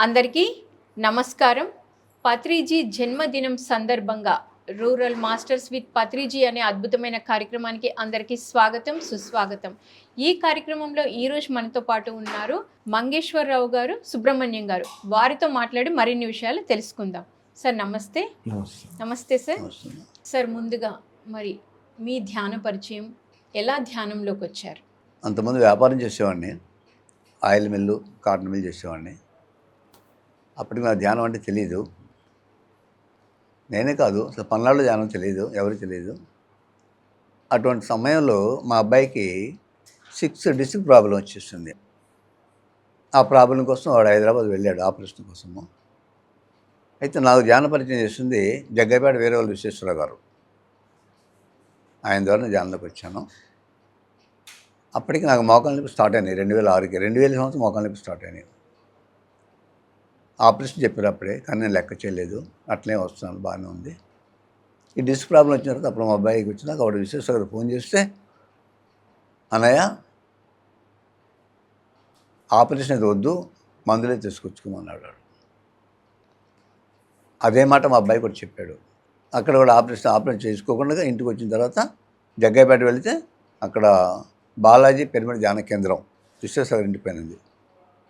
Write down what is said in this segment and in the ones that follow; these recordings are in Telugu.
అందరికీ నమస్కారం. పత్రిజీ జన్మదినం సందర్భంగా రూరల్ మాస్టర్స్ విత్ పత్రిజీ అనే అద్భుతమైన కార్యక్రమానికి అందరికీ స్వాగతం సుస్వాగతం. ఈ కార్యక్రమంలో ఈరోజు మనతో పాటు ఉన్నారు మంగేశ్వరరావు గారు సుబ్రహ్మణ్యం గారు. వారితో మాట్లాడి మరిన్ని విషయాలు తెలుసుకుందాం. సార్ నమస్తే. నమస్తే. సార్. సార్ ముందుగా మరి మీ ధ్యాన పరిచయం ఎలా ధ్యానంలోకి వచ్చారు అంతమంది వ్యాపారం చేసేవాడిని. ఆయిల్ మిల్లు కాటన్ మిల్ చేసేవాడిని. అప్పటికి నాకు ధ్యానం అంటే తెలియదు నేనే కాదు అసలు పల్నాడులో ధ్యానం తెలియదు ఎవరు తెలియదు అటువంటి సమయంలో మా అబ్బాయికి సిక్స్ డిస్క్ ప్రాబ్లం వచ్చేస్తుంది. ఆ ప్రాబ్లం కోసం వాడు హైదరాబాద్ వెళ్ళాడు ఆపరేషన్ కోసము. అయితే నాకు ధ్యాన పరిచయం చేస్తుంది జగ్గైపేట వేరే వాళ్ళు విశ్వేశ్వరరావు గారు. ఆయన ద్వారా ధ్యానంలోకి వచ్చాను. అప్పటికి నాకు మోకాలు నొప్పి స్టార్ట్ అయినాయి రెండు వేల ఆరుకి రెండు వేల సంవత్సరం మోకాలు నొప్పి స్టార్ట్ అయినాయి. ఆపరేషన్ చెప్పారు అప్పుడే కానీ నేను లెక్క చేయలేదు. అట్లే వస్తున్నాను బాగానే ఉంది. ఈ డిస్క్ ప్రాబ్లం వచ్చిన తర్వాత అప్పుడు మా అబ్బాయికి వచ్చినాక వాడు విశ్వేశ్వర గారు ఫోన్ చేస్తే అన్నయ్య ఆపరేషన్ అయితే వద్దు మందులే తీసుకొచ్చుకోమన్నాడు అదే మాట మా అబ్బాయి కూడా చెప్పాడు. అక్కడ కూడా ఆపరేషన్ ఆపరేషన్ చేసుకోకుండా ఇంటికి వచ్చిన తర్వాత జగ్గైపేట వెళితే అక్కడ బాలాజీ పెరిమిడి ధ్యాన కేంద్రం విశ్వేశ్వర ఇంటి పైన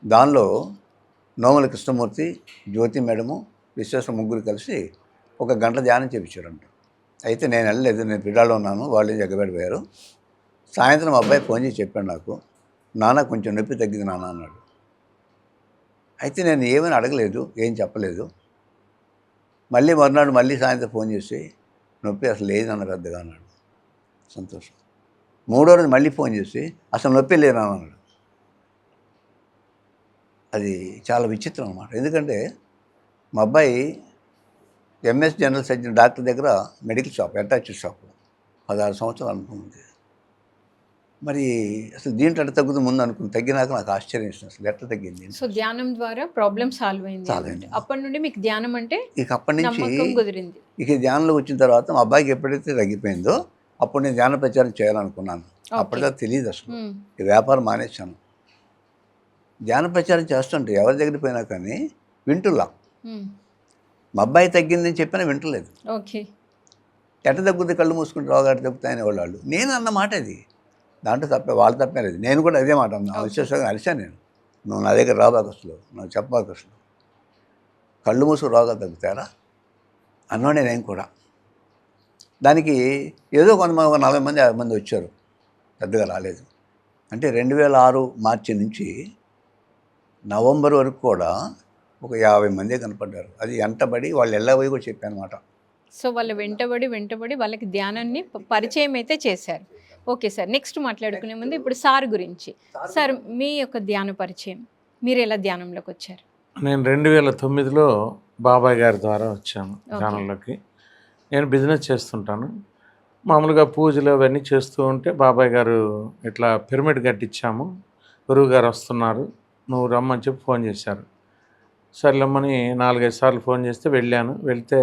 దానిలో నోముల కృష్ణమూర్తి జ్యోతి మేడము విశ్వేశ్వర ముగ్గురు కలిసి ఒక గంట ధ్యానం చేయించారంట అయితే నేను వెళ్ళలేదు నేను పిడాలో ఉన్నాను వాళ్ళు జగ్గబెట్టి పోయారు. సాయంత్రం మా అబ్బాయి ఫోన్ చేసి చెప్పాడు నాకు నాన్న కొంచెం నొప్పి తగ్గింది నాన్న అన్నాడు. అయితే నేను ఏమని అడగలేదు ఏం చెప్పలేదు. మళ్ళీ మరునాడు మళ్ళీ సాయంత్రం ఫోన్ చేసి నొప్పి అసలు లేదన్న పెద్దగా అన్నాడు. సంతోషం. మూడో రోజు మళ్ళీ ఫోన్ చేసి అసలు నొప్పి లేదన్నాడు అది చాలా విచిత్రం అన్నమాట. ఎందుకంటే మా అబ్బాయి ఎంఎస్ జనరల్ సర్జన్ డాక్టర్ దగ్గర మెడికల్ షాప్ అటాచ్ షాప్. పదహారు సంవత్సరాలు అనుకుంది మరి అసలు దీంట్లో ఎట్లా తగ్గుతుంది ముందు అనుకుని తగ్గినాక నాకు ఆశ్చర్యం వేసింది అసలు ఎట్లా తగ్గింది? సో ధ్యానం ద్వారా ప్రాబ్లం సాల్వ్ అయింది Solve అయింది. అప్పటి నుండి మీకు ధ్యానం అంటే ఇక అప్పటి నుంచి కుదిరింది. ఇక ధ్యానంలో వచ్చిన తర్వాత మా అబ్బాయికి ఎప్పుడైతే తగ్గిపోయిందో అప్పుడు నేను ధ్యాన ప్రచారం చేయాలనుకున్నాను. అప్పటిదాకా తెలియదు అసలు. ఈ వ్యాపారం మానేశాను. ధ్యాన ప్రచారం చేస్తుంటే ఎవరి దగ్గర పోయినా కానీ వింటులా. మా అబ్బాయి తగ్గిందని చెప్పినా వింటలేదు. ఓకే. ఎట్ట తగ్గుతుంది కళ్ళు మూసుకుంటే రోగాలు తగ్గుతాయని వాళ్ళు నేను అన్న మాట అది. దాంట్లో తప్పే వాళ్ళు తప్పే లేదు. నేను కూడా అదే మాట అన్నా. విశ్వాసంగా అరిశాను నేను. నువ్వు నా దగ్గర రాబాకు అసలు నువ్వు చెప్పబాకు అసలు కళ్ళు మూసుకు రోగాలు తగ్గుతారా అన్నాడే నేను కూడా. దానికి ఏదో కొంతమంది ఒక నలభై మంది యాభై మంది వచ్చారు. పెద్దగా రాలేదు. అంటే రెండు వేల ఆరు మార్చి నుంచి నవంబర్ వరకు కూడా ఒక యాభై మందే కనపడ్డారు. అది ఎంటబడి వాళ్ళు ఎల్లబోయి కూడా చెప్పాను అనమాట సో వాళ్ళు వెంటబడి వెంటబడి వాళ్ళకి ధ్యానాన్ని పరిచయం అయితే చేశారు. ఓకే సార్ నెక్స్ట్ మాట్లాడుకునే ముందు ఇప్పుడు సార్ గురించి. సార్ మీ యొక్క ధ్యాన పరిచయం మీరు ఎలా ధ్యానంలోకి వచ్చారు? నేను రెండు వేల తొమ్మిదిలో బాబాయ్ గారి ద్వారా వచ్చాను ఛానల్లోకి నేను బిజినెస్ చేస్తుంటాను. మామూలుగా పూజలు అవన్నీ చేస్తూ ఉంటే బాబాయ్ గారు ఇట్లా పిరమిడ్ కట్టించాము గురువు గారు వస్తున్నారు. నువ్వు రమ్మని చెప్పి ఫోన్ చేశారు. సర్లేమ్మని నాలుగైదు సార్లు ఫోన్ చేస్తే వెళ్ళాను. వెళ్తే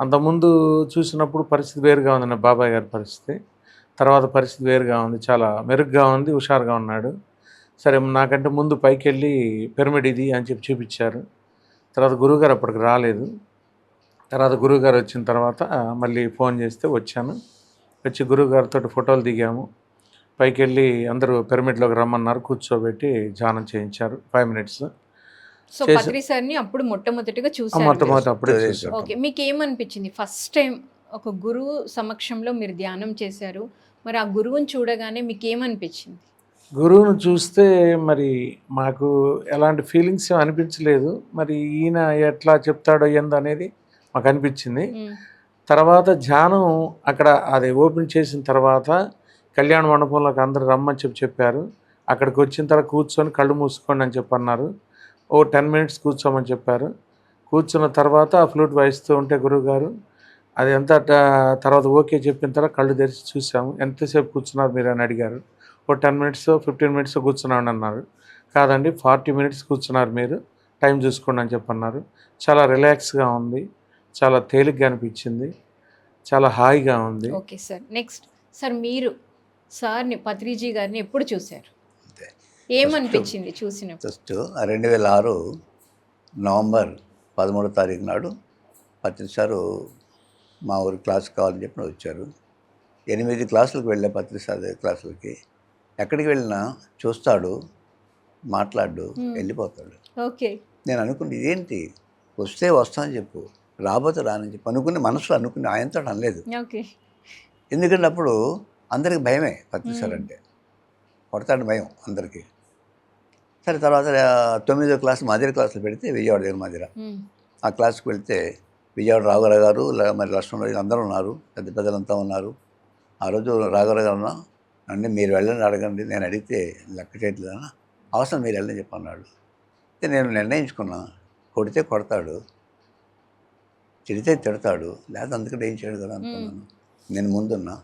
అంతకుముందు చూసినప్పుడు పరిస్థితి వేరుగా ఉంది నా బాబాయ్ గారి పరిస్థితి. తర్వాత పరిస్థితి వేరుగా ఉంది. చాలా మెరుగ్గా ఉంది హుషారుగా ఉన్నాడు. సరే నాకంటే ముందు పైకి వెళ్ళి పిరమిడ్ ఇది అని చెప్పి చూపించారు. తర్వాత గురువుగారు అప్పటికి రాలేదు. తర్వాత గురువుగారు వచ్చిన తర్వాత మళ్ళీ ఫోన్ చేస్తే వచ్చాను. వచ్చి గురువుగారితో ఫోటోలు దిగాము. పైకి వెళ్ళి అందరూ పిరమిడ్లోకి రమ్మన్నారు కూర్చోబెట్టి ధ్యానం చేయించారు. ఫైవ్ మినిట్స్ సో చేసా- పత్రి సార్ని అప్పుడు మొట్టమొదటిగా చూసారు మొట్టమొదటి అప్పుడే. చూసాను ఓకే మీకు ఏమనిపించింది ఫస్ట్ టైం ఒక గురువు సమక్షంలో మీరు ధ్యానం చేశారు. మరి ఆ గురువుని చూడగానే మీకు ఏమనిపించింది గురువును చూస్తే మరి మాకు ఎలాంటి ఫీలింగ్స్ అనిపించలేదు. మరి ఈయన ఎట్లా చెప్తాడో ఏందో అనేది మాకు అనిపించింది. తర్వాత ధ్యానం అక్కడ అది ఓపెన్ చేసిన తర్వాత కళ్యాణ మండపంలోకి అందరు రమ్మని చెప్పి చెప్పారు. అక్కడికి వచ్చిన తర్వాత కూర్చొని కళ్ళు మూసుకోండి అని చెప్పి అన్నారు ఓ టెన్ మినిట్స్ కూర్చోమని చెప్పారు. కూర్చున్న తర్వాత ఆ ఫ్లూట్ వాయిస్తూ ఉంటే గురువుగారు అది ఎంత తర్వాత ఓకే చెప్పిన తర్వాత కళ్ళు తెరిచి చూసాము. ఎంతసేపు కూర్చున్నారు మీరు? అని అడిగారు. ఓ టెన్ మినిట్స్ ఫిఫ్టీన్ మినిట్స్ కూర్చున్నాను అన్నారు. కాదండి ఫార్టీ మినిట్స్ కూర్చున్నారు మీరు. టైం చూసుకోండి అని చెప్పి అన్నారు చాలా రిలాక్స్గా ఉంది. చాలా తేలిగ్గా అనిపించింది. చాలా హాయిగా ఉంది. Okay sir. నెక్స్ట్ సార్ మీరు సార్ని పత్రిజీ గారిని ఎప్పుడు చూశారు? ఏమనిపించింది చూసినప్పుడు? ఫస్ట్ రెండు వేల ఆరు నవంబర్ పదమూడో తారీఖు నాడు పత్రిక సారు మా ఊరి క్లాస్ కావాలని చెప్పి వచ్చారు. ఎనిమిది క్లాసులకు వెళ్ళే పత్రిక సార్ క్లాసులకి. ఎక్కడికి వెళ్ళినా చూస్తాడు మాట్లాడు. వెళ్ళిపోతాడు. ఓకే. నేను అనుకుంది ఇదేంటి? వస్తే వస్తానని చెప్పు రాబోతే రానని చెప్పు అనుకుని మనసులో అనుకుని ఆయనతో అనలేదు. ఓకే. ఎందుకంటే అప్పుడు అందరికి భయమే పత్రిక సార్ Hmm. అంటే. కొడతాడు భయం అందరికీ. సరే తర్వాత తొమ్మిదో క్లాస్ మధ్య క్లాసులు పెడితే విజయవాడ దగ్గర ఉమ్, ఆ క్లాస్కి వెళ్తే విజయవాడ రాఘవరావు గారు మరి లక్ష్మణరావు అందరూ ఉన్నారు. పెద్ద పెద్దలంతా ఉన్నారు. ఆ రోజు రాఘవరావు గారు ఉన్నా అంటే మీరు వెళ్ళండి అడగండి. నేను అడిగితే లెక్క చేయట్లేదన్నా. అవసరం మీరు వెళ్ళని చెప్పి అన్నాడు అయితే నేను నిర్ణయించుకున్నా. కొడితే కొడతాడు. తిడితే తిడతాడు. లేకపోతే అందుకంటే ఏం చేయడు కదా అనుకున్నాను. నేను ముందున్నా.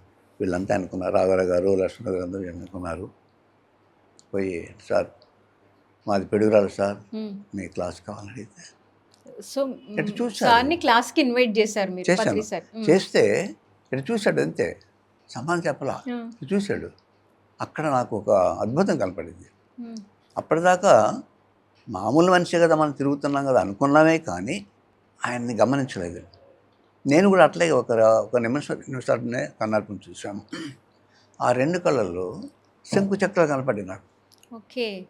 వీళ్ళంతా అనుకున్నారు. రాఘవరావు గారు లక్ష్మణరావు గారు అందరూ అనుకున్నారు. పోయి సార్ మాది పెడుగురాలు సార్. మీ క్లాస్ కావాలని అడిగితే. సో ఎటు చూశారు? సార్ని క్లాస్కి ఇన్వైట్ చేశారు మీరు చేశాను. చేస్తే ఇటు చూశాడు అంతే. సమానం చెప్పలా? చూశాడు. అక్కడ నాకు ఒక అద్భుతం కనపడింది. అప్పటిదాకా మామూలు మనిషి కదా మనం తిరుగుతున్నాం కదా అనుకున్నామే కానీ ఆయన్ని గమనించలేదు. నేను కూడా అట్లాగే ఒక ఒక నిమిషం నిమిషాలనే కన్నార్పణ చూశాను. ఆ రెండు కళ్ళల్లో శంకు చక్రాలు కనపడి నాకు. ఓకే.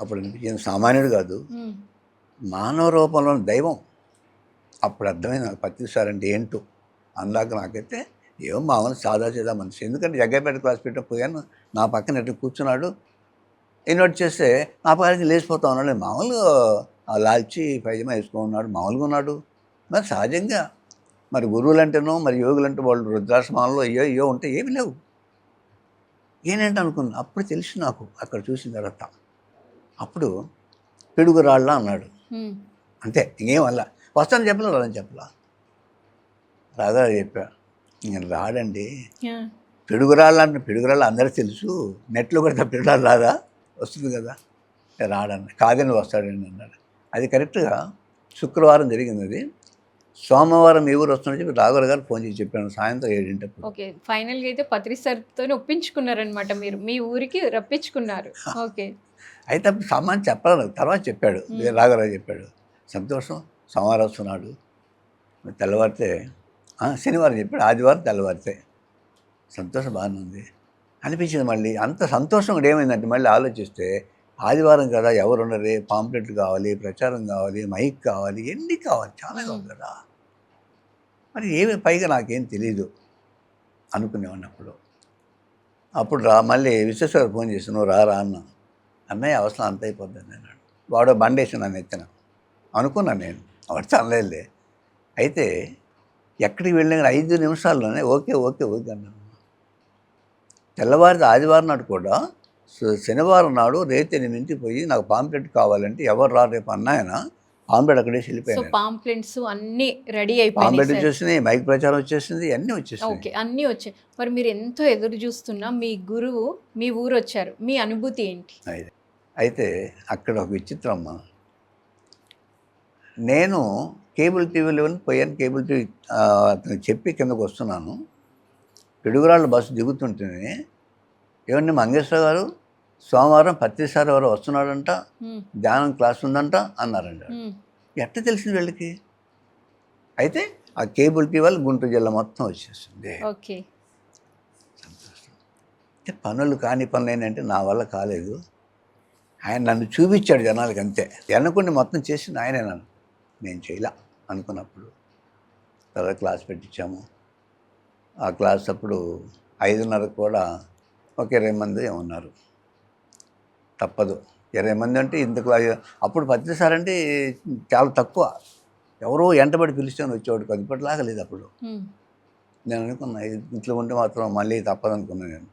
అప్పుడు అనిపించింది సామాన్యుడు కాదు. మానవ రూపంలోని దైవం. అప్పుడు అర్థమైంది నాకు పత్తి సార్ అంటే ఏంటో. అందాక నాకైతే ఏమో మామూలు సాదా చేదా మనిషి. ఎందుకంటే జగ్గైపేట క్లాస్ పెట్ట పోయాను నా పక్కన ఎటు కూర్చున్నాడు. ఇన్వైట్ చేస్తే నా పక్కన లేచిపోతా ఉన్నాడు. మామూలుగా లాల్చి పైజమా వేసుకొని ఉన్నాడు మామూలుగా ఉన్నాడు. మరి సహజంగా మరి గురువులు అంటేనో మరి యోగులు అంటే వాళ్ళు రుద్రాశ్రమాల్లో అయ్యో అయ్యో ఉంటే ఏమి లేవు. ఏనేంటి అనుకున్నా అప్పుడు తెలిసి నాకు అక్కడ చూసిన తర్వాత. అప్పుడు పిడుగురాళ్ళ అన్నాడు. ఉమ్, అంతే ఇంకేం వల్ల వస్తాను చెప్పలే రాదని చెప్పలా రాగా చెప్పా నేను రాడండి. పిడుగురాళ్ళు అంటే పిడుగురాళ్ళు అందరికీ తెలుసు. నెట్లో కూడా పిడుగురాళ్ళు రాదా? వస్తుంది కదా. రాడన్న కాదని వస్తాడండి అన్నాడు. అది కరెక్ట్గా శుక్రవారం జరిగింది అది. సోమవారం ఏ ఊరు వస్తుందని చెప్పి రాఘవ గారు ఫోన్ చేసి చెప్పాను సాయంత్రం ఏడింటప్పుడు. ఓకే ఫైనల్గా అయితే పత్రి సార్తో ఒప్పించుకున్నారనమాట మీరు. మీ ఊరికి రప్పించుకున్నారు. ఓకే. అయితే అప్పుడు సామాన్ చెప్పాలి. తర్వాత చెప్పాడు. రాఘవరావు చెప్పాడు. సంతోషం సోమవారం వస్తున్నాడు. తెల్లవారితే శనివారం చెప్పాడు. ఆదివారం తెల్లవారితే. సంతోషం బాగానే ఉంది. అనిపించింది మళ్ళీ. అంత సంతోషం కూడా ఏమైందంటే మళ్ళీ ఆలోచిస్తే ఆదివారం కదా ఎవరు ఉండరు పాంప్లెట్లు కావాలి ప్రచారం కావాలి మైక్ కావాలి ఎన్ని కావాలి? చాలా కావాలి కదా. మరి ఏమి పైగా నాకేం తెలియదు అనుకునే ఉన్నప్పుడు అప్పుడు రా మళ్ళీ విశ్వేశ్వర ఫోన్ చేసి నువ్వు రా రా అన్నా. అన్నయ్య అవసరం అంత అయిపోతుంది అన్నాడు. వాడు బండేసి నన్ను ఎత్తిన. అనుకున్నాను నేను. వాడు అనలేదులే అయితే ఎక్కడికి వెళ్ళిన ఐదు నిమిషాల్లోనే ఓకే ఓకే ఓకే అన్నాను తెల్లవారి ఆదివారం నాడు కూడా శనివారం నాడు రేతి ఎనిమిదింటికి పోయి నాకు పాంప్లెట్ కావాలంటే ఎవరు రా రేపు అన్నాయన. పాంప్లెట్ అక్కడే వెళ్ళిపోయాను పాంప్లెంట్స్ అన్ని రెడీ పాంప్లెట్ అయిపోయినాయి సార్. వచ్చేసినాయి మైక్ ప్రచారం వచ్చేసింది అన్నీ వచ్చేసినాయి. ఓకే అన్నీ వచ్చాయి. మరి మీరు ఎంతో ఎదురు చూస్తున్నా మీ గురువు మీ ఊరు వచ్చారు. మీ అనుభూతి ఏంటి? అయితే అక్కడ ఒక విచిత్రం అమ్మ నేను కేబుల్ టీవీలో పోయాను కేబుల్ టీవీ ఆ, అతనికి చెప్పి కిందకు వస్తున్నాను. పిడుగురాళ్ళ బస్సు దిగుతుంటేనే ఏమండి మంగేశ్వర గారు? సోమవారం పత్రిసారి ఎవరు వస్తున్నాడంట ధ్యానం క్లాస్ ఉందంట అన్నారంట. ఉమ్, ఎట్ట తెలిసింది వీళ్ళకి? అయితే ఆ కేబుల్ టీవీ వాళ్ళు గుంటూరు జిల్లా మొత్తం వచ్చేసింది. సంతోషం అంటే పనులు కాని పనులు ఏంటంటే నా వల్ల కాలేదు. ఆయన నన్ను చూపించాడు జనాలకి అంతే. ఎన్నుకుని మొత్తం చేసింది ఆయనే నన్ను. నేను చేయలే అనుకున్నప్పుడు. తర్వాత క్లాస్ పెట్టించాము. ఆ క్లాస్ అప్పుడు ఐదున్నరకు కూడా ఒక ఇరవై మంది ఉన్నారు. తప్పదు. ఇరవై మంది అంటే క్లాస్ అప్పుడు పత్రిక సార్ అంటే చాలా తక్కువ. ఎవరో ఎంటబడి పిలిచాను వచ్చేవాడు కాదు. ఇప్పటిలాగా లేదు అప్పుడు. నేను అనుకున్నా ఇంట్లో ఉంటే మాత్రం మళ్ళీ తప్పదనుకున్నా నేను.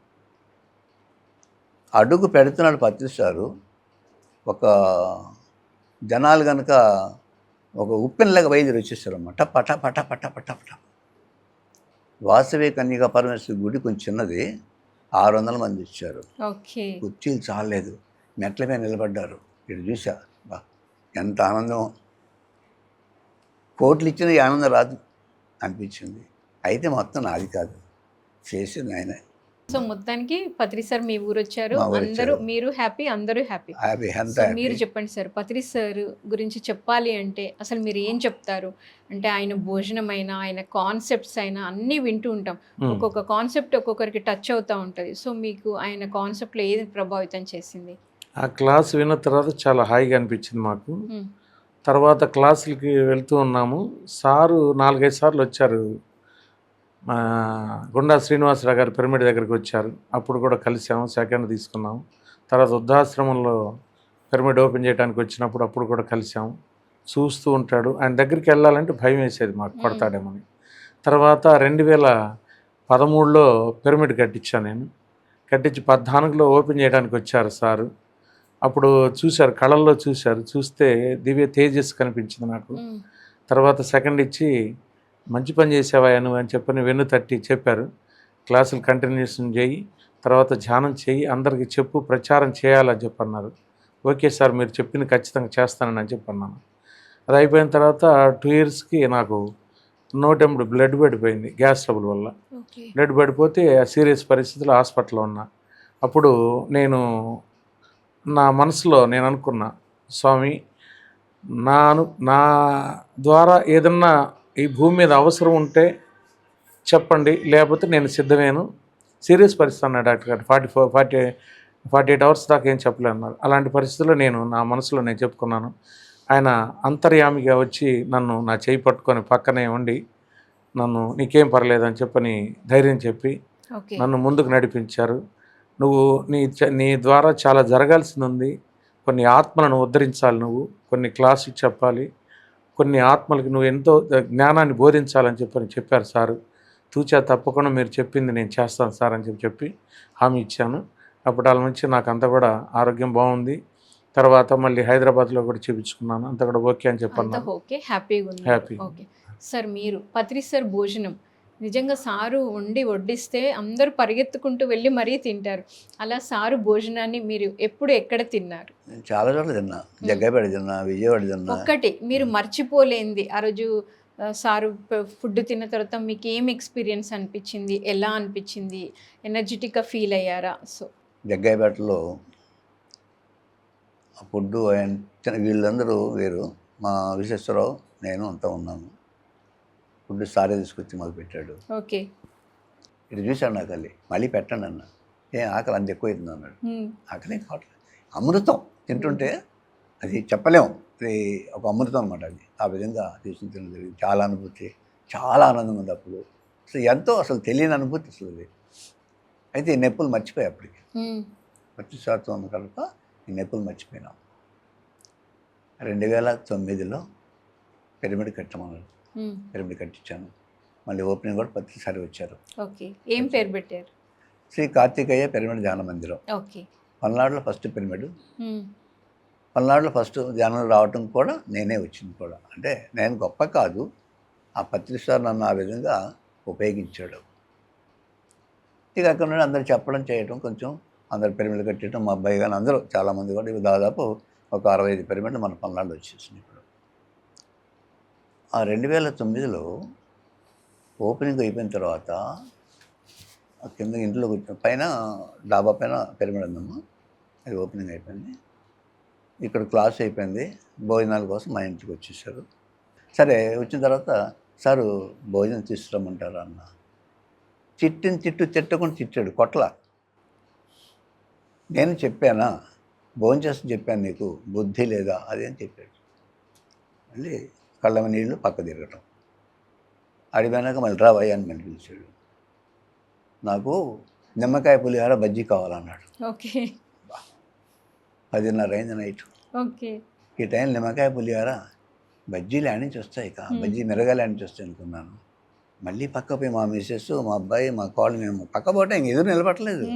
అడుగు పెడుతున్నాడు పత్రిస్తారు ఒక జనాలు కనుక ఒక ఉప్పెనలాగా బయలుదేరి వచ్చేసారన్నమాట. టప టప టప టప టప టప వాసవి కన్యక పరమేశ్వరి గుడి కొంచెం చిన్నది. ఆరు వందల మంది వచ్చారు. ఓకే. కుర్చీలు చాలలేదు. మెట్ల మీద నిలబడ్డారు. ఇటు చూసా బా ఎంత ఆనందం. కోట్లు ఇచ్చిన ఈ ఆనందం రాదు అనిపించింది. అయితే మొత్తం నాది కాదు. చేసింది ఆయన. సో మొత్తానికి పత్రి సార్ మీ ఊరు వచ్చారు అందరూ. మీరు హ్యాపీ అందరూ హ్యాపీ. హ్యాపీ ఎంత సో మీరు చెప్పండి సార్ పత్రి సార్ గురించి చెప్పాలి అంటే అసలు మీరు ఏం చెప్తారు? అంటే ఆయన భోజనం అయినా ఆయన కాన్సెప్ట్స్ అయినా అన్నీ వింటూ ఉంటాం. ఒక్కొక్క కాన్సెప్ట్ ఒక్కొక్కరికి టచ్ అవుతూ ఉంటుంది. సో మీకు ఆయన కాన్సెప్ట్లో ఏది ప్రభావితం చేసింది? ఆ క్లాస్ విన్న తర్వాత చాలా హాయిగా అనిపించింది మాకు. తర్వాత క్లాసులకి వెళ్తూ ఉన్నాము. సారు నాలుగైదు సార్లు వచ్చారు. మా గుండా శ్రీనివాసరావు గారు పిరమిడ్ దగ్గరికి వచ్చారు. అప్పుడు కూడా కలిసాము సెకండ్ తీసుకున్నాము. తర్వాత వృద్ధాశ్రమంలో పిరమిడ్ ఓపెన్ చేయడానికి వచ్చినప్పుడు అప్పుడు కూడా కలిసాము. చూస్తూ ఉంటాడు. ఆయన దగ్గరికి వెళ్ళాలంటే భయం వేసేది మాకు. కొడతాడేమని. తర్వాత రెండు వేల పదమూడులో పిరమిడ్ కట్టించాను నేను. కట్టించి పద్నాలుగులో ఓపెన్ చేయడానికి వచ్చారు సారు. అప్పుడు చూశారు కళల్లో చూశారు చూస్తే దివ్య తేజస్ కనిపించింది నాకు. తర్వాత సెకండ్ ఇచ్చి మంచి పని చేసావా నువ్వు? అని చెప్పని వెన్ను తట్టి చెప్పారు. క్లాసులు కంటిన్యూషన్ చేయి తర్వాత ధ్యానం చేయి అందరికీ చెప్పు ప్రచారం చేయాలని చెప్పన్నారు. ఓకే సార్ మీరు చెప్పింది ఖచ్చితంగా చేస్తానని అని చెప్పన్నాను. అది అయిపోయిన తర్వాత టూ ఇయర్స్కి నాకు నోటెంపుడు బ్లడ్ పడిపోయింది గ్యాస్ ట్రబుల్ వల్ల. బ్లడ్ పడిపోతే ఆ సీరియస్ పరిస్థితిలో హాస్పిటల్లో ఉన్నా. అప్పుడు నేను నా మనసులో నేను అనుకున్నా స్వామి నా అను నా ద్వారా ఏదన్నా ఈ భూమి మీద అవసరం ఉంటే చెప్పండి లేకపోతే నేను సిద్ధమేను. సీరియస్ పరిస్థితి అన్నాడు డాక్టర్ గారు. Forty four forty forty eight hours దాకా ఏం చెప్పలే అన్నారు. అలాంటి పరిస్థితుల్లో నేను నా మనసులో నేను చెప్పుకున్నాను. ఆయన అంతర్యామిగా వచ్చి నన్ను నా చేయి పట్టుకొని పక్కనే ఉండి నన్ను నీకేం పర్లేదని చెప్పని ధైర్యం చెప్పి నన్ను ముందుకు నడిపించారు. నువ్వు నీ నీ ద్వారా చాలా జరగాల్సింది ఉంది కొన్ని ఆత్మలను ఉద్ధరించాలి నువ్వు కొన్ని క్లాసులు చెప్పాలి కొన్ని ఆత్మలకు నువ్వు ఎంతో జ్ఞానాన్ని బోధించాలని చెప్పని చెప్పారు సారు. తూచా తప్పకుండా మీరు చెప్పింది నేను చేస్తాను సార్ అని చెప్పి చెప్పి హామీ ఇచ్చాను. అప్పుడు వాళ్ళ నుంచి నాకు అంతా కూడా ఆరోగ్యం బాగుంది. తర్వాత మళ్ళీ హైదరాబాద్లో కూడా చూపించుకున్నాను. అంతా కూడా ఓకే అని చెప్పాను Happy. ఓకే. సార్ మీరు పత్రి సార్ భోజనం నిజంగా సారు వండి వడ్డిస్తే అందరూ పరిగెత్తుకుంటూ వెళ్ళి మరీ తింటారు. అలా సారు భోజనాన్ని మీరు ఎప్పుడు ఎక్కడ తిన్నారు? నేను చాలా చోట్ల తిన్నా. జగ్గైపేట తిన్నా విజయవాడ తిన్నా. ఒక్కటి మీరు మర్చిపోలేంది. ఆ రోజు సారు ఫుడ్ తిన్న తర్వాత మీకు ఏం ఎక్స్పీరియన్స్ అనిపించింది? ఎలా అనిపించింది? ఎనర్జెటిక్గా ఫీల్ అయ్యారా? సో. జగ్గైపేటలో ఆ ఫుడ్ వీళ్ళందరూ వేరు. మా విశ్వేశ్వరరావు నేను అంతా ఉన్నాను ఫుడ్ సారే తీసుకొచ్చి మాకు పెట్టాడు ఓకే. ఇటు చూశాడు నాకు తల్లి మళ్ళీ పెట్టండి అన్న. ఏ ఆకలి అంత ఎక్కువ అవుతుంది అన్నాడు ఆకలి కావట్లేదు. అమృతం తింటుంటే అది చెప్పలేము. అది ఒక అమృతం అనమాట అది. ఆ విధంగా తీసుకుని తినడం జరిగింది. చాలా అనుభూతి చాలా ఆనందంగా ఉంది అప్పుడు. అసలు ఎంతో అసలు తెలియని అనుభూతి అసలు అది. అయితే ఈ నొప్పులు మర్చిపోయాయి అప్పటికి. పచ్చి శాతం ఉన్న కనుక ఈ నొప్పులు మర్చిపోయినాం. రెండు వేల తొమ్మిదిలో పిరమిడ్ కట్టమన్నారు పిరమిడ్ కట్టించాను. మళ్ళీ ఓపెనింగ్ కూడా ప్రతిసారి వచ్చారు. ఓకే. ఏం పేరు పెట్టారు? శ్రీ కార్తికేయ పిరమిడ్ ధ్యాన మందిరం. ఓకే. పల్నాడులో ఫస్ట్ పిరమిడ్. పల్నాడులో ఫస్ట్ ధ్యానం రావటం కూడా నేనే వచ్చింది కూడా. అంటే నేను గొప్ప కాదు. ఆ పత్రిక సార్ నన్ను ఆ విధంగా ఉపయోగించాడు. ఇక అక్కడ నుండి అందరు చెప్పడం చేయడం కొంచెం అందరు పిరమిడ్లు కట్టడం మా అబ్బాయి కానీ అందరూ చాలామంది కూడా ఇవి దాదాపు ఒక అరవై ఐదు పిరమిడ్లు మన పల్నాడులో వచ్చేసింది ఇప్పుడు. ఆ రెండు వేల తొమ్మిదిలో ఓపెనింగ్ అయిపోయిన తర్వాత కింద ఇంట్లో కూర్చుని పైన డాబా పైన పిరమిడ్ ఉందమ్మా. అది ఓపెనింగ్ అయిపోయింది. ఇక్కడ క్లాస్ అయిపోయింది. భోజనాల కోసం మా ఇంటికి వచ్చేసారు. సరే వచ్చిన తర్వాత సారు భోజనం తీసుకురమ్మంటారా అన్న? చిట్టిని తిట్టు తిట్టకుండా తిట్టాడు కొట్ల. నేను చెప్పానా? భోజనం చేసి చెప్పాను నీకు బుద్ధి లేదా? అదే అని చెప్పాడు. మళ్ళీ కళ్ళ నీళ్ళు పక్క తిరగటం. అడిగిపోయినాక మళ్ళీ రా భయ్యా అని మళ్ళీ పిలిచాడు. నాకు నిమ్మకాయ పులిహార బజ్జీ కావాలన్నాడు. ఓకే. పదిన్నర అయింది నైట్. ఓకే. ఈ టైం నిమ్మకాయ పులిహార బజ్జీలు ఆడి నుంచి వస్తాయి కా. బజ్జీ మిరగాయలు ఆడి నుంచి వస్తాయి అనుకున్నాను. మళ్ళీ పక్క పోయి మా మిస్సెస్ మా అబ్బాయి మా కాళ్ళు మేము పక్క పోతే ఇంక ఎదురు నిలబట్టలేదు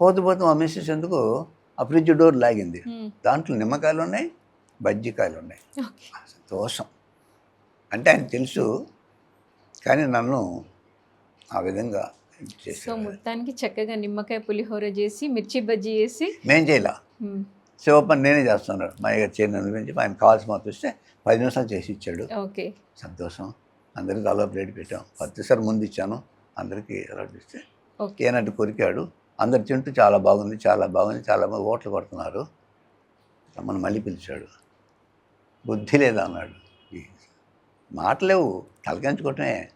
పోతూ పోతూ మా మిస్సెస్ ఎందుకు ఆ ఫ్రిడ్జ్ డోర్ లాగింది. దాంట్లో నిమ్మకాయలు ఉన్నాయి బజ్జీకాయలు ఉన్నాయి దోషం అంటే ఆయన తెలుసు కానీ నన్ను ఆ విధంగా సో మొత్తానికి చక్కగా నిమ్మకాయ పులిహోర చేసి మిర్చి బజ్జీ చేసి మేం చేయలే. మ్మ్. శివపని నేనే చేస్తున్నాడు మా అయ్య చేయను అనిపించి ఆయన కావాల్సిన మాత్రం వస్తే పది నిమిషాలు చేసి ఇచ్చాడు. ఓకే. సంతోషం. అందరికీ తలో ప్లేట్ పెట్టాం. పత్తిసారి ముందు ఇచ్చాను. అందరికీ అలాట్ ఇస్తే ఓకే. ఏనంటే కొరికాడు. అందరు తింటూ చాలా బాగుంది చాలా బాగుంది చాలా మంది ఓట్లు కొడుతున్నారు. మనం మళ్ళీ పిలిచాడు. బుద్ధి లేదా అన్నాడు. మాటలేవు తలకించుకోవటమే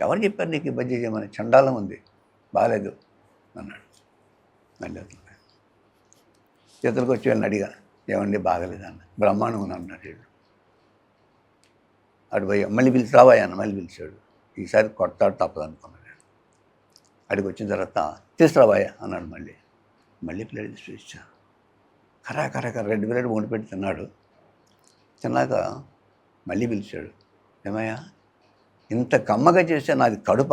ఎవరు చెప్పారు నీకు బజ్జీ చేయమని చండాలం ఉంది? బాగాలేదు అన్నాడు. మళ్ళీ అతను చేతులకు వచ్చి వెళ్ళి అడిగా ఏమండి బాగలేదు అన్న బ్రహ్మాండం ఉంది అన్నాడు వీళ్ళు అటు పోయి మళ్ళీ పిలిచి రావాయన్న మళ్ళీ పిలిచాడు. ఈసారి కొడతాడు తప్పదు అనుకున్నాడు అడిగి వచ్చిన తర్వాత తీసుకురావాయా అన్నాడు మళ్ళీ. మళ్ళీ ప్లేట్ తీసుకు కరా కరా కరా రెండు పిల్లడు వండి పెట్టి తిన్నాడు. తిన్నాక మళ్ళీ పిలిచాడు ఏమయ్యా ఇంత కమ్మగా చేస్తే నాది కడుప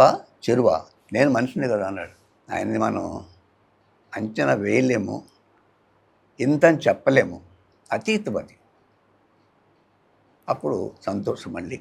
చెరువా? నేను మనిషిని కదా అన్నాడు. ఆయన్ని మనం అంచనా వేయలేము ఇంత అని చెప్పలేము. అతీతం అది. అప్పుడు సంతోషం మళ్ళీ.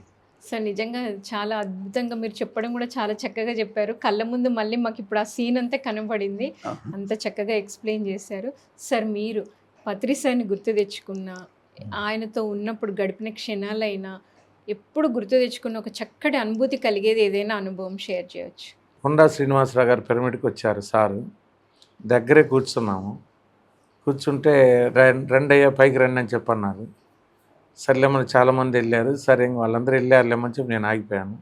సార్ నిజంగా చాలా అద్భుతంగా మీరు చెప్పడం కూడా చాలా చక్కగా చెప్పారు. కళ్ళ ముందు మళ్ళీ మాకు ఇప్పుడు ఆ సీన్ అంతా కనబడింది. అంత చక్కగా ఎక్స్ప్లెయిన్ చేశారు. సార్ మీరు పత్రి సార్ని గుర్తు తెచ్చుకున్న ఆయనతో ఉన్నప్పుడు గడిపిన క్షణాలైనా ఎప్పుడు గుర్తు తెచ్చుకున్న ఒక చక్కటి అనుభూతి కలిగేది ఏదైనా అనుభవం షేర్ చేయొచ్చు. కొండా శ్రీనివాసరావు గారు పిరమిడ్కి వచ్చారు సారు. దగ్గరే కూర్చున్నాము. కూర్చుంటే రెండయ్యా పైకి రండి అని చెప్పన్నారు. సర్లేమని చాలామంది వెళ్ళారు. సరే ఇంక వాళ్ళందరూ వెళ్ళారులేమని చెప్పి నేను ఆగిపోయాను.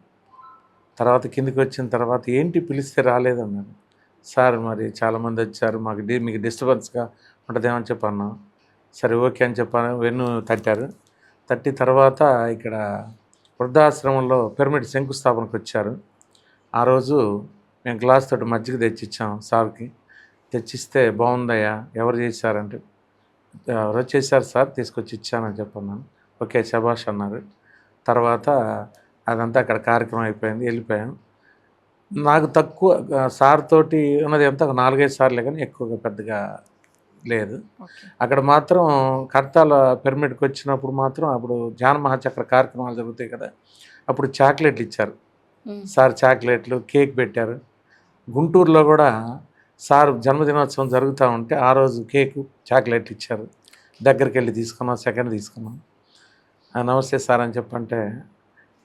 తర్వాత కిందికి వచ్చిన తర్వాత ఏంటి పిలిస్తే రాలేదన్నాను. సార్ మరి చాలామంది వచ్చారు మాకు మీకు డిస్టర్బెన్స్గా ఉంటుందేమని చెప్పి అన్నాం సరే ఓకే అని చెప్పాను. వెన్ను తట్టారు. తట్టి తర్వాత ఇక్కడ వృద్ధాశ్రమంలో పిరమిడ్ శంకుస్థాపనకు వచ్చారు. ఆ రోజు మేము గ్లాస్ తోటి మజ్జిగ తెచ్చిచ్చాం సార్కి. తెచ్చిస్తే బాగుందయ్యా ఎవరు చేశారంటే ఎవరో చేశారు సార్ తీసుకొచ్చి ఇచ్చానని చెప్పన్నాను. ఓకే శభాష్ అన్నారు. తర్వాత అదంతా అక్కడ కార్యక్రమం అయిపోయింది వెళ్ళిపోయాం. నాకు తక్కువ సార్ తోటి ఉన్నది ఎంత? ఒక నాలుగైదు సార్లే కానీ ఎక్కువగా పెద్దగా లేదు. అక్కడ మాత్రం కర్తాల పిరమిడ్కి వచ్చినప్పుడు మాత్రం అప్పుడు జాన మహాచక్ర కార్యక్రమాలు జరుగుతాయి కదా అప్పుడు చాక్లెట్లు ఇచ్చారు. సార్ చాక్లెట్లు కేక్ పెట్టారు. గుంటూరులో కూడా సార్ జన్మదినోత్సవం జరుగుతూ ఉంటే ఆ రోజు కేకు చాక్లెట్లు ఇచ్చారు. దగ్గరికి వెళ్ళి తీసుకున్నాం సెకండ్ తీసుకున్నాం. "ఆ, నమస్తే సార్ అని చెప్పంటే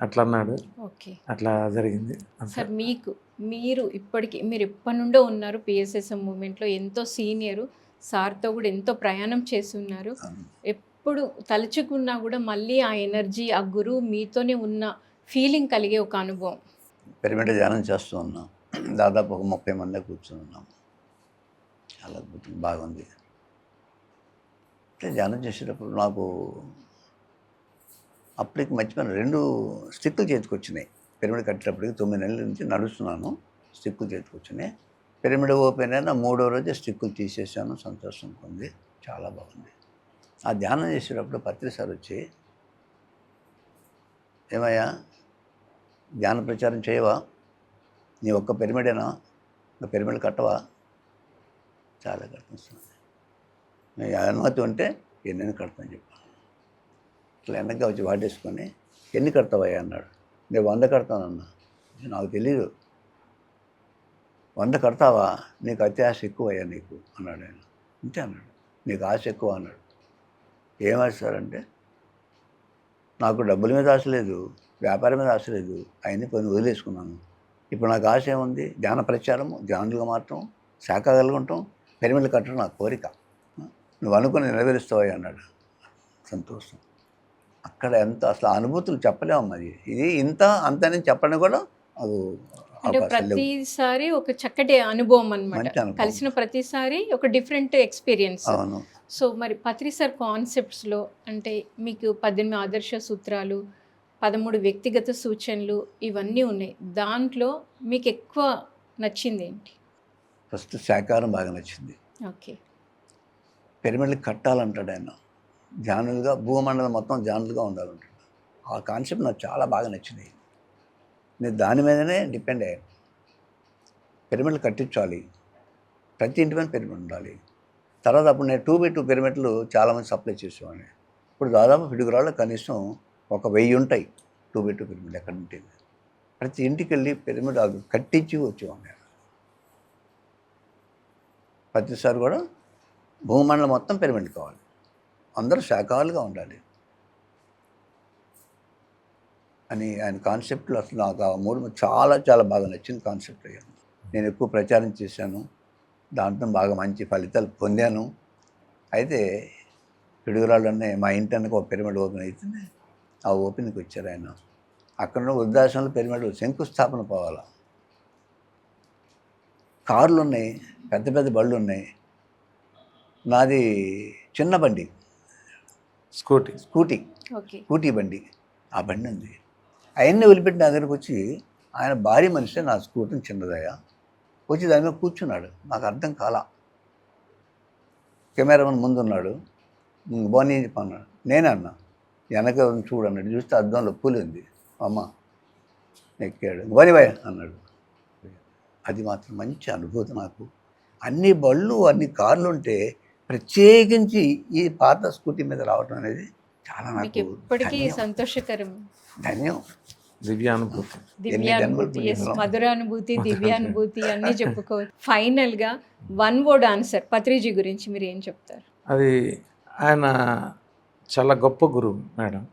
అట్లా అన్నాడు. ఓకే. అట్లా జరిగింది. సార్ మీకు మీరు ఇప్పటికి మీరు ఎప్పటి నుండో ఉన్నారు పిఎస్ఎస్ఎం మూమెంట్లో ఎంతో సీనియరు సార్తో కూడా ఎంతో ప్రయాణం చేసి ఉన్నారు ఎప్పుడు తలుచుకున్నా కూడా మళ్ళీ ఆ ఎనర్జీ ఆ గురువు మీతోనే ఉన్న ఫీలింగ్ కలిగే ఒక అనుభవం. పిరమిడ్ ధ్యానం చేస్తూ ఉన్నాం. దాదాపు ఒక ముప్పై మంది కూర్చొని ఉన్నాం. చాలా అద్భుతం బాగుంది. అంటే ధ్యానం చేసేటప్పుడు నాకు అప్పటికి మర్చిపోయిన. రెండు స్టిక్కులు చేతికి వచ్చినాయి పిరమిడ్ కట్టేటప్పటికి తొమ్మిది నెలల నుంచి నడుస్తున్నాను. స్టిక్కులు చేతికి వచ్చినాయి పిరమిడ్ ఓపెన్ అయినా మూడో రోజే స్టిక్కులు తీసేసాను సంతోషం పొంది చాలా బాగుంది. ఆ ధ్యానం చేసేటప్పుడు పత్రి సార్ వచ్చి ఏమయ్యా ధ్యాన ప్రచారం చేయవా? నీ ఒక్క పిరమిడేనా? ఒక పిరమిడ్ కట్టవా? చాలా కట్టిస్తుంది నీ అనుమతి ఉంటే ఎన్నెన్ని కడతాను చెప్పాను ఇట్లా వెనక్కి వచ్చి వాటేసుకొని ఎన్ని కడతావయ్యా? అన్నాడు. నేను వంద కడతానన్నా. నాకు తెలియదు వంద కడతావా? నీకు అతి ఆశ ఎక్కువయ్యా నీకు అన్నాడు ఆయన. అంతే అన్నాడు. నీకు ఆశ ఎక్కువ అన్నాడు. ఏం నాకు డబ్బుల మీద ఆశ లేదు వ్యాపారం మీద ఆశ లేదు అయింది కొన్ని వదిలేసుకున్నాను. ఇప్పుడు నాకు ఆశ ఏముంది? ధ్యాన ప్రచారము ధ్యానులుగా మారటం శాఖ కలుగుంటాం పెరిమిళ్ళు కట్టడం నా కోరిక. నువ్వు అనుకుని నెరవేరుస్తావా అన్నాడు. సంతోషం. అక్కడ ఎంత అసలు అనుభూతులు చెప్పలేము మరి ఇది ఇంత అంత అని చెప్పడం కూడా అది అంటే. ప్రతిసారి ఒక చక్కటి అనుభవం అనమాట. కలిసిన ప్రతిసారి ఒక డిఫరెంట్ ఎక్స్పీరియన్స్. అవును. సో మరి పత్రి సార్ కాన్సెప్ట్స్లో అంటే మీకు పద్దెనిమిది ఆదర్శ సూత్రాలు పదమూడు వ్యక్తిగత సూచనలు ఇవన్నీ ఉన్నాయి. దాంట్లో మీకు ఎక్కువ నచ్చింది ఏంటి? ఫస్ట్ శాకాహారం బాగా నచ్చింది. ఓకే. పిరమిడ్లు కట్టాలంటాడు ఆయన. ధ్యానులుగా భూమండలం మొత్తం ధ్యానులుగా ఉండాలంటాడు. ఆ కాన్సెప్ట్ నాకు చాలా బాగా నచ్చింది. నేను దాని మీదనే డిపెండ్ అయ్యాను. పిరమిడ్లు కట్టించాలి. ప్రతి ఇంటి మీద పిరమిడ్ ఉండాలి. తర్వాత అప్పుడు నేను టూ బై టూ పిరమిడ్లు చాలామంది సప్లై చేసేవాడిని. ఇప్పుడు దాదాపు పిడుగురాళ్ళు కనీసం ఒక వెయ్యి ఉంటాయి టూ బై టూ పిరమిడ్ ఎక్కడ ఉంటుంది ప్రతి ఇంటికి వెళ్ళి పిరమిడ్ అది కట్టించి వచ్చేవాడిని ప్రతిసారి కూడా భూమండలం మొత్తం పిరమిడ్ కావాలి. అందరూ శాఖాలుగా ఉండాలి. అని ఆయన కాన్సెప్ట్లు అసలు నాకు ఆ మూడు చాలా చాలా బాగా నచ్చింది కాన్సెప్ట్ అయ్యాను నేను ఎక్కువ ప్రచారం చేశాను. దాంట్లో బాగా మంచి ఫలితాలు పొందాను. అయితే పిడుగురాళ్ళనే మా ఇంటి వెనక ఒక పిరమిడ్ ఓపెన్ అవుతుంది ఆ ఓపెన్కి వచ్చారు ఆయన. అక్కడ ఉన్న వృద్ధాశ్రమంలో పిరమిడ్ శంకుస్థాపన పోవాలా. కార్లు ఉన్నాయి పెద్ద పెద్ద బళ్ళు ఉన్నాయి. నాది చిన్న బండి. స్కూటీ. స్కూటీ. ఓకే. స్కూటీ బండి. ఆ బండి ఉంది. అవన్నీ వదిలిపెట్టి నా దగ్గరకు వచ్చి ఆయన భారీ మనిషి నా స్కూటర్ చిన్నదయ్యా. వచ్చి దాని మీద కూర్చున్నాడు. నాకు అర్థం కాలా. కెమెరామన్ ముందు ఉన్నాడు బాగుంది ఏం చెప్పన్నాడు నేనే అన్నా. వెనక ఎవరిని చూడు అన్నాడు. చూస్తే అద్దంలో పూలి ఉంది. అమ్మ ఎక్కాడు బని బాయ్ అన్నాడు. అది మాత్రం మంచి అనుభూతి నాకు. అన్ని బళ్ళు అన్ని కార్లు ఉంటే ప్రత్యేకించి ఈ పాత స్కూటీ మీద రావడం అనేది చాలా నాకు ఎప్పటికీ ధన్యం. సంతోషకరం. ధన్యం. దివ్యానుభూతి. దివ్యానుభూతి. మధురానుభూతి దివ్యానుభూతి అన్నీ చెప్పుకోవచ్చు. ఫైనల్గా వన్ వర్డ్ ఆన్సర్ పత్రిజీ గురించి మీరు ఏం చెప్తారు? అది ఆయన చాలా గొప్ప గురువు మేడం.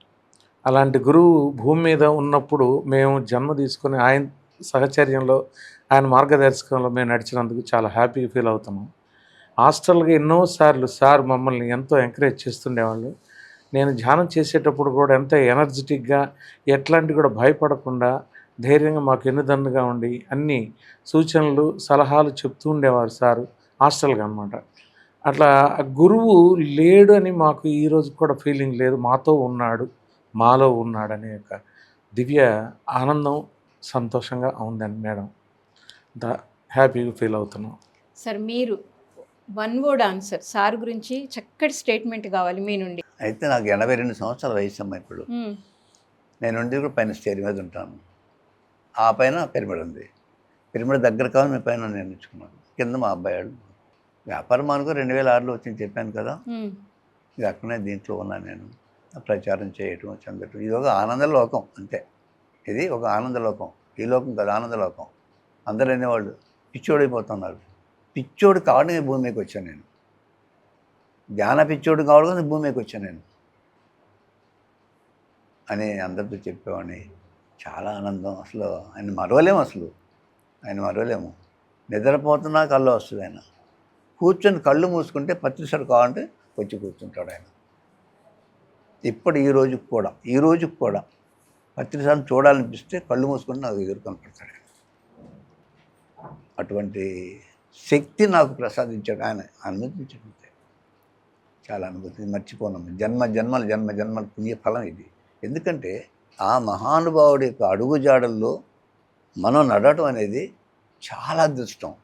అలాంటి గురువు భూమి మీద ఉన్నప్పుడు మేము జన్మ తీసుకొని ఆయన సహచర్యంలో ఆయన మార్గదర్శకంలో మేము నడిచినందుకు చాలా హ్యాపీగా ఫీల్ అవుతున్నాం. హాస్టల్గా ఎన్నోసార్లు సార్ మమ్మల్ని ఎంతో ఎంకరేజ్ చేస్తుండేవాళ్ళు. నేను ధ్యానం చేసేటప్పుడు కూడా ఎంత ఎనర్జెటిక్గా ఎట్లాంటి కూడా భయపడకుండా ధైర్యంగా మాకు ఎన్నుదన్నుగా ఉండి అన్ని సూచనలు సలహాలు చెప్తూ ఉండేవారు సారు హాస్టల్గా అనమాట అట్లా గురువు లేడు అని మాకు ఈరోజు కూడా ఫీలింగ్ లేదు. మాతో ఉన్నాడు మాలో ఉన్నాడు అనే ఒక దివ్య ఆనందం సంతోషంగా ఉందండి మేడం. ద హ్యాపీగా ఫీల్ అవుతున్నాం. సార్ మీరు వన్ వర్డ్ ఆన్సర్. సార్ గురించి చక్కటి స్టేట్మెంట్ కావాలి మీ నుండి. అయితే నాకు ఎనభై రెండు సంవత్సరాల వయసు అమ్మ ఇప్పుడు. నేను ఉండి కూడా పైన స్టేర్ మీద ఉంటాను. ఆ పైన పిరమిడ్ ఉంది. పిరమిడ్ దగ్గర కావాలి మీ పైన నేను ఇచ్చుకున్నాను కింద మా అబ్బాయి వాళ్ళు. వ్యాపారం అనుకో రెండు వేల ఆరులో వచ్చింది చెప్పాను కదా. ఇది అక్కడనే దీంట్లో ఉన్నాను నేను. ప్రచారం చేయటం చెందటం. ఇది ఒక ఆనంద లోకం అంతే. ఇది ఒక ఆనంద లోకం. ఈ లోకం కాదు ఆనంద లోకం. అందరూ అనేవాళ్ళు పిచ్చోడైపోతున్నారు. పిచ్చోడు కావడమే భూమి మీదకి వచ్చాను నేను. ధ్యాన పిచ్చోడు కావడం భూమి మీదకి వచ్చాను నేను. అని అందరితో చెప్పేవాడిని. చాలా ఆనందం. అసలు ఆయన మరవలేము అసలు. ఆయన మరవలేము. నిద్రపోతున్నా కళ్ళు వస్తుంది ఆయన. కూర్చొని కళ్ళు మూసుకుంటే పత్రిసడు కావాలంటే వచ్చి కూర్చుంటాడు ఆయన. ఇప్పుడు ఈ రోజుకి కూడా ఈ రోజుకి కూడా పత్రిసాన్ని చూడాలనిపిస్తే కళ్ళు మూసుకుంటే నాకు ఎదురు కనపడతాడు ఆయన. అటువంటి శక్తి నాకు ప్రసాదించాడు. ఆయన అనుమతించాడు అంతే చాలా అనుభూతి మర్చిపోను. జన్మ జన్మల జన్మ జన్మల పుణ్యఫలం ఇది. ఎందుకంటే ఆ మహానుభావుడి యొక్క అడుగుజాడల్లో మనం నడవటం అనేది చాలా అదృష్టం.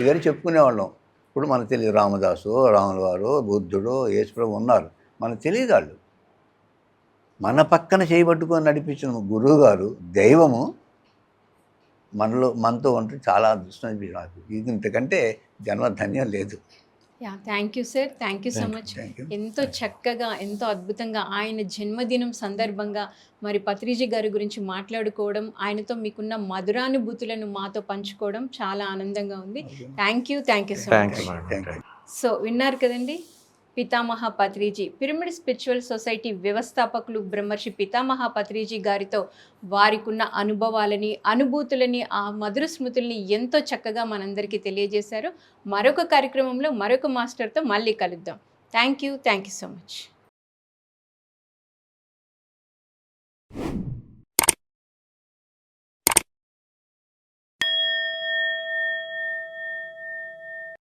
ఇదని చెప్పుకునేవాళ్ళం. ఇప్పుడు మనకు తెలియదు రామదాసు రాముల వారు బుద్ధుడు యేసుప్రభు ఉన్నారు. మనకు తెలియదు వాళ్ళు. మన పక్కన చేయబట్టుకొని నడిపించిన గురువు గారు దైవము మనలో మనతో ఉంటే చాలా అదృష్టం నాకు. ఇది ఇంతకంటే జన్మ ధన్యం లేదు. Yeah thank you sir thank you so much ఎంతో చక్కగా ఎంతో అద్భుతంగా ఆయన జన్మదినం సందర్భంగా మరి పత్రిజీ గారి గురించి మాట్లాడుకోవడం ఆయనతో మీకున్న మధురానుభూతులను మాతో పంచుకోవడం చాలా ఆనందంగా ఉంది. Thank you thank you so much so విన్నారు కదండి? పితామహ పత్రిజీ. పిరమిడ్ స్పిరిచువల్ సొసైటీ వ్యవస్థాపకులు బ్రహ్మర్షి పితామహ పత్రిజీ గారితో వారికున్న అనుభవాలని అనుభూతులని ఆ మధుర స్మృతుల్ని ఎంతో చక్కగా మనందరికీ తెలియజేశారు. మరొక కార్యక్రమంలో మరొక మాస్టర్తో మళ్ళీ కలుద్దాం. Thank you. Thank you so much.